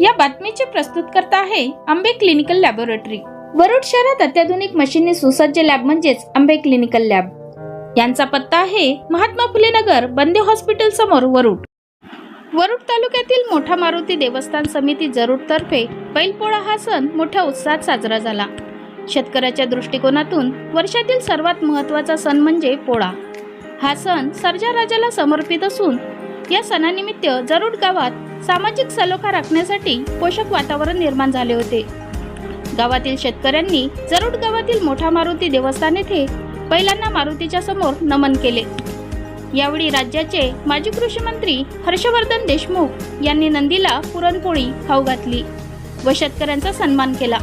या बातमीचे प्रस्तुतकर्ता आहे आंबे क्लिनिकल लॅबोरेटरी. वरुड शहरात अत्याधुनिक मशीनने सुसज्ज लॅब म्हणजेच आंबे क्लिनिकल लॅब. यांचा पत्ता आहे महात्मा फुले नगर बंदे हॉस्पिटल समोर वरुड. वरुड तालुक्यातील मोठा मारुती देवस्थान समिती जरूरतर्फे बैलपोळा हा सण मोठ्या उत्साहात साजरा झाला. शेतकऱ्याच्या दृष्टिकोनातून वर्षातील सर्वात महत्त्वाचा सण म्हणजे पोळा. हा सण सर्जा राजाला समर्पित असून या सणानिमित्त जरूड गावात सामाजिक सलोखा राखण्यासाठी पोषक वातावरण निर्माण झाले होते. गावातील शेतकऱ्यांनी जरूड गावातील मोठा मारुती देवस्थान येथे बैलांना मारुतीच्या समोर नमन केले. यावेळी राज्याचे माजी कृषी मंत्री हर्षवर्धन देशमुख यांनी नंदीला पुरणपोळी खाऊ घातली व शेतकऱ्यांचा सन्मान केला.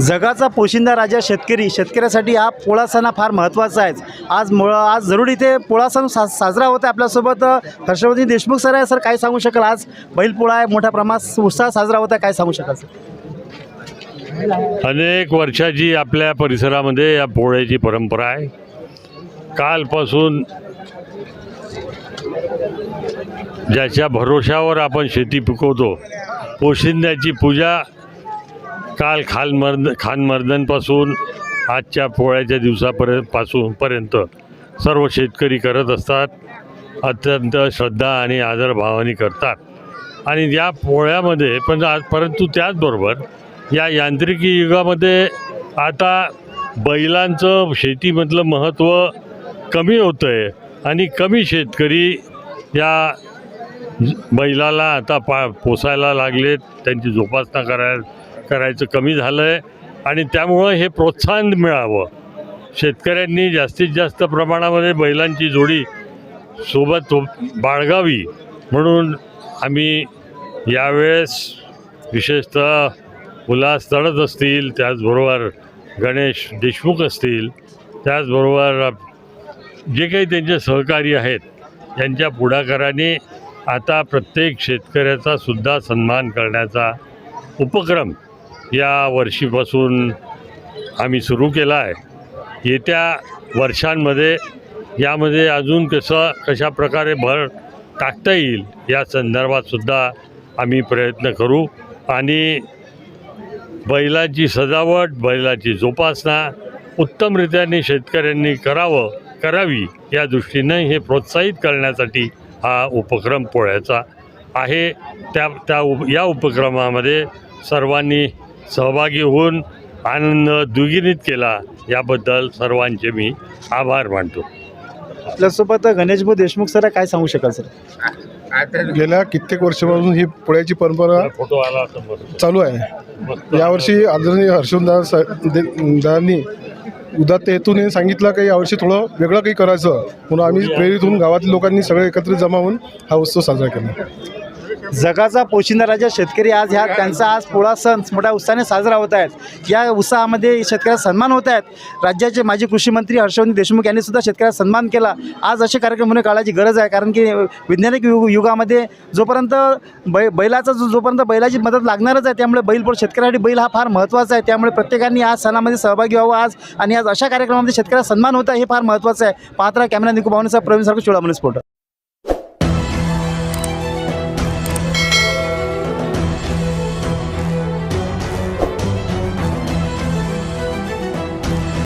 जगाचा पोशिंदा राजा शेतकरी. शेतकऱ्यासाठी हा पोळा सण फार महत्त्वाचा आहे. आज मुळा आज जरूर इथे पोळा सण सा साजरा होता आपल्यासोबत. हर्षवर्धन देशमुख सर आहे सर काय सांगू शकाल? आज बैलपोळा आहे मोठ्या प्रमाणात उत्साह साजरा होता काय सांगू शकाल सर? अनेक वर्षाची आपल्या परिसरामध्ये या पोळ्याची परंपरा आहे. कालपासून ज्याच्या भरोशावर आपण शेती पिकवतो पोशिंद्याची पूजा काल खानमर्द खानमर्दनपासून आजच्या पोळ्याच्या दिवसापर्यंत पासून पर्यंत सर्व शेतकरी करत असतात. अत्यंत श्रद्धा आणि आदरभावाने करतात. आणि या पोळ्यामध्ये पण आज परंतु त्याचबरोबर या यांत्रिकी युगामध्ये आता बैलांचं शेतीमधलं महत्त्व कमी होतं आहे आणि कमी शेतकरी या बैलाला आता पा पोसायला लागलेत. त्यांची जोपासना करायला करायचं कमी झालं आहे आणि त्यामुळं हे प्रोत्साहन मिळावं. शेतकऱ्यांनी जास्तीत जास्त प्रमाणामध्ये बैलांची जोडी सोबत बाळगावी म्हणून आम्ही यावेळेस विशेषतः उल्हास तळत असतील त्याचबरोबर गणेश देशमुख असतील त्याचबरोबर जे काही त्यांचे सहकारी आहेत त्यांच्या पुढाकाराने आता प्रत्येक शेतकऱ्याचा सुद्धा सन्मान करण्याचा उपक्रम या वर्षीपासून आम्ही सुरू केला आहे. येत्या वर्षांमध्ये यामध्ये अजून कसं कशा प्रकारे भर टाकता येईल या संदर्भातसुद्धा आम्ही प्रयत्न करू. आणि बैलाची सजावट बैलाची जोपासना उत्तमरित्याने शेतकऱ्यांनी करावं करावी या दृष्टीनं हे प्रोत्साहित करण्यासाठी हा उपक्रम पोळ्याचा आहे. त्या त्या उप या उपक्रमामध्ये सर्वांनी सहभागी होऊन आनंद द्विगुणित केला याबद्दल सर्वांचे मी आभार मानतो. आपल्यासोबत गणेशभाऊ देशमुख सर काय सांगू शकाल सर? गेल्या कित्येक वर्षापासून ही पोळ्याची परंपरा फोटो आला चालू आहे. यावर्षी आदरणीय हर्षवर्धन उदात्त हेतूने सांगितलं की यावर्षी थोडं वेगळं काही करायचं म्हणून आम्ही प्रेरित होऊन गावातील लोकांनी सगळे एकत्रित जमा होऊन हा उत्सव साजरा केला. जगाचा पोशिंदा राजा शेतकरी आज ह्या त्यांचा आज पोळा सण मोठ्या उत्साहाने साजरा होत आहेत. या उत्साहामध्ये शेतकऱ्याचा सन्मान होत आहेत. राज्याचे माजी कृषी मंत्री हर्षवर्धन देशमुख यांनी सुद्धा शेतकऱ्याचा सन्मान केला. आज असे कार्यक्रम होणे काळाची गरज आहे कारण की वैज्ञानिक युग युगामध्ये जोपर्यंत बै बैलाचा जो जोपर्यंत बैलाची मदत लागणारच आहे त्यामुळे बैल पोळ शेतकऱ्यासाठी बैल हा फार महत्त्वाचा आहे. त्यामुळे प्रत्येकाने आज सणामध्ये सहभागी व्हावं आज. आणि आज अशा कार्यक्रमामध्ये शेतकऱ्याचा सन्मान होता हे फार महत्त्वाचं आहे. पात्रा कॅमेरा निकू भावनेचा प्रवीण सारखं चोळामणी स्फोट